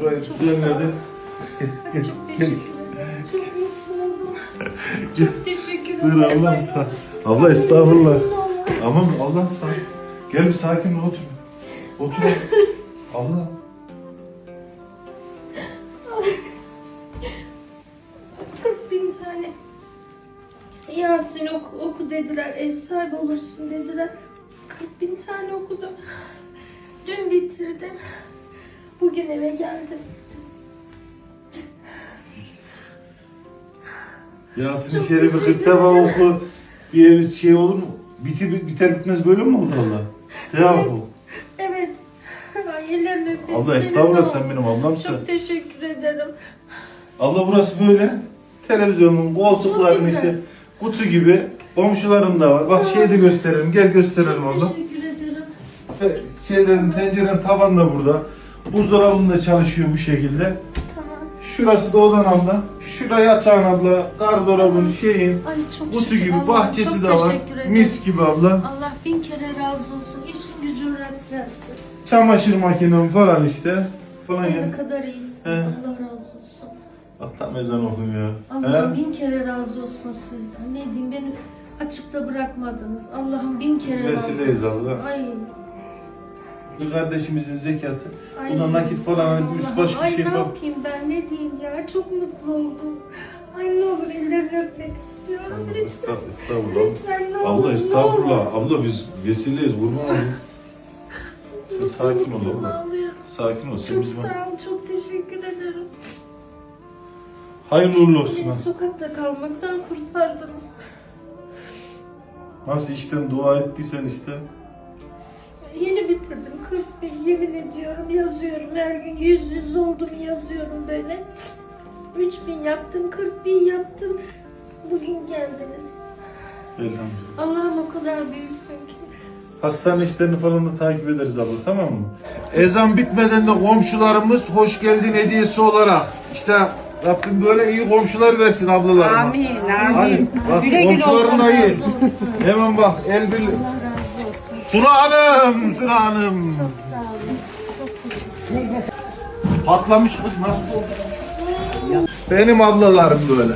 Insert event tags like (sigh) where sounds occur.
Burayı (laughs) gel, Çok teşekkür ederim. Çok mutlu oldum. Çok teşekkür ederim. Allah sağ. Abla estağfurullah. Aman Allah sağ. Gel bir sakin ol otur. Otur. (laughs) Allah. Kırk bin tane. Yasin oku, oku dediler. Ev sahibi olursun dediler. 40 bin tane okudum. Dün bitirdim. Bugün eve geldim. Yasin Çok Şerif'i teşekkür 40 defa oku. Bir ev şey olur mu? Bitir, biter bitmez böyle mi oldu Allah? Teyafu. Evet. Ay ellerini öpeyim. Allah senin estağfurullah sen benim ablamsın. Çok teşekkür ederim. Abla burası böyle. Televizyonun koltukların Çok güzel. işte kutu gibi. Komşuların da var. Bak şeyi de gösterelim. Gel gösterelim abla. teşekkür ederim. Te- Şeylerin tencerenin tavan da burada. Buzdolabın da çalışıyor bu şekilde. Tamam. Şurası da odan abla. Şura yatağın abla. Gardırobun şeyin. Ay çok Kutu şükür. gibi Allah'ım bahçesi çok de var. teşekkür ederim. Mis gibi abla. Allah bin kere razı olsun. İşin gücün rast gelsin. Çamaşır makinem falan işte. Falan Ay yani. ne kadar iyisiniz. He. Allah razı olsun. Bak tam ezan okunuyor. Allah'ım He? bin kere razı olsun sizden. Ne diyeyim beni açıkta bırakmadınız. Allah'ım bin kere Biz razı vesileyiz olsun. abla. Ay. Bir kardeşimizin zekatı. ay. Buna nakit falan hani üst baş bir ay, şey ne yapayım ben ne diyeyim ya çok mutlu oldum. Ay ne olur ellerini öpmek istiyorum lütfen. Estağfurullah. estağfurullah. Lütfen ne olur. Abla ne estağfurullah. olur. Abla biz vesileyiz. Vurma abi. (laughs) Sen sakin ol Mutluluktan abla. ağlıyorum. Sakin ol. Sen Çok bizim... sağ ol, çok teşekkür ederim. Hayırlı uğurlu olsun. Beni ha. sokakta kalmaktan kurtardınız. Nasıl işten dua ettiysen işte. Yemin ediyorum yazıyorum her gün yüz yüz oldum yazıyorum böyle. 3 bin yaptım 40 bin yaptım. Bugün geldiniz. Elhamdülillah. Allah'ım o kadar büyüksün ki. Hastane işlerini falan da takip ederiz abla tamam mı? Ezan bitmeden de komşularımız hoş geldin hediyesi olarak işte Rabbim böyle iyi komşular versin ablalarıma. Amin, Hadi amin. bak Güle güle komşuların da olsun. iyi. Hemen bak el bir... Suna Hanım, Suna Hanım. Çok sağ olun. Çok teşekkür ederim. Patlamış kız nasıl oldu? Benim ablalarım böyle.